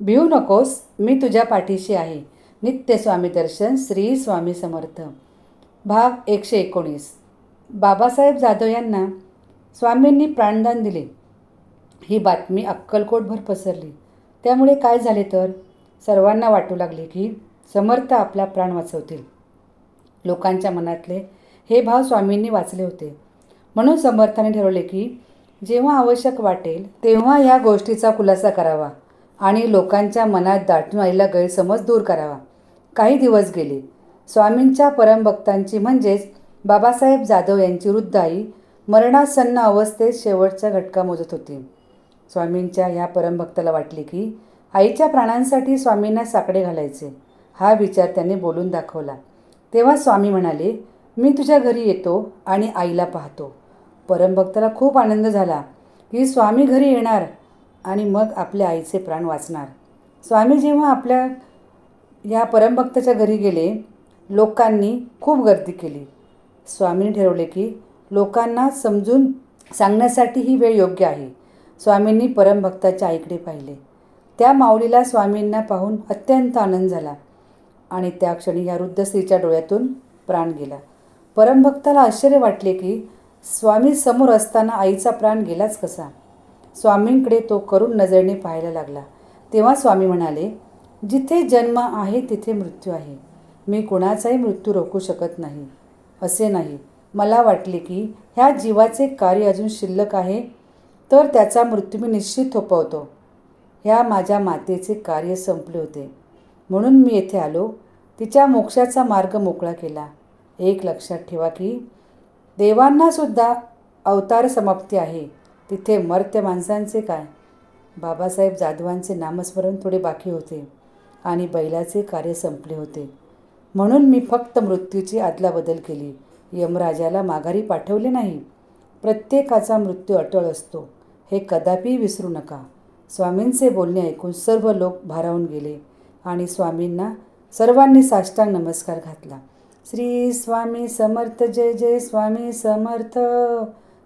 भिऊ नकोस मी तुझ्या पाठीशी आहे. नित्य स्वामी दर्शन श्री स्वामी समर्थ. भाग एकशे एकोणीस. बाबासाहेब जाधव यांना स्वामींनी प्राणदान दिले. ही बातमी अक्कलकोटभर पसरली. त्यामुळे काय झाले तर? सर्वांना वाटू लागले की समर्थ आपला प्राण वाचवतील. लोकांच्या मनातले हे भाव स्वामींनी वाचले होते. म्हणून समर्थाने ठरवले की जेव्हा आवश्यक वाटेल तेव्हा या गोष्टीचा खुलासा करावा. आणि लोकांच्या मनात दाटून आलेला गैरसमज दूर करावा. काही दिवस गेले. स्वामींच्या परमभक्तांची म्हणजेच बाबासाहेब जाधव यांची वृद्ध आई मरणासन्न अवस्थेत शेवटचा घटका मोजत होती. स्वामींच्या ह्या परमभक्ताला वाटले की आईच्या प्राणांसाठी स्वामींना साकडे घालायचे. हा विचार त्याने बोलून दाखवला. तेव्हा स्वामी म्हणाले मी तुझ्या घरी येतो आणि आईला पाहतो. परमभक्ताला खूप आनंद झाला. की स्वामी घरी येणार? आणि मग आपल्या आईचे प्राण वाचणार. स्वामी जेव्हा आपल्या या परमभक्ताच्या घरी गेले लोकांनी खूप गर्दी केली. स्वामींनी ठरवले की लोकांना समजून सांगण्यासाठी ही वेळ योग्य आहे. स्वामींनी परमभक्ताच्या आईकडे पाहिले. त्या माऊलीला स्वामींना पाहून अत्यंत आनंद झाला आणि त्या क्षणी या वृद्ध स्त्रीच्या डोळ्यातून प्राण गेला. परमभक्ताला आश्चर्य वाटले की स्वामी समोर असताना आईचा प्राण गेलाच कसा? स्वामींकडे तो करून नजरेने पाहायला लागला. तेव्हा स्वामी म्हणाले जिथे जन्म आहे तिथे मृत्यू आहे. मी कुणाचाही मृत्यू रोखू शकत नाही. असे नाही. मला वाटले की ह्या जीवाचे कार्य अजून शिल्लक आहे तर त्याचा मृत्यू मी निश्चित थोपवतो. ह्या माझ्या मातेचे कार्य संपले होते. म्हणून मी येथे आलो. तिच्या मोक्षाचा मार्ग मोकळा केला. एक लक्षात ठेवा की देवांनासुद्धा अवतार समाप्ती आहे. तिथे मर्त्य माणसांचे काय? बाबासाहेब जाधवांचे नामस्मरण थोडे बाकी होते आणि बैलाचे कार्य संपले होते. म्हणून मी फक्त मृत्यूची अदलाबदल केली. यमराजाला माघारी पाठवले नाही. प्रत्येकाचा मृत्यू अटळ असतो. हे कदापि विसरू नका. स्वामींचे बोलणे ऐकून सर्व लोक भारावून गेले आणि स्वामींना सर्वांनी साष्टांग नमस्कार घातला. श्री स्वामी समर्थ जय जय स्वामी समर्थ.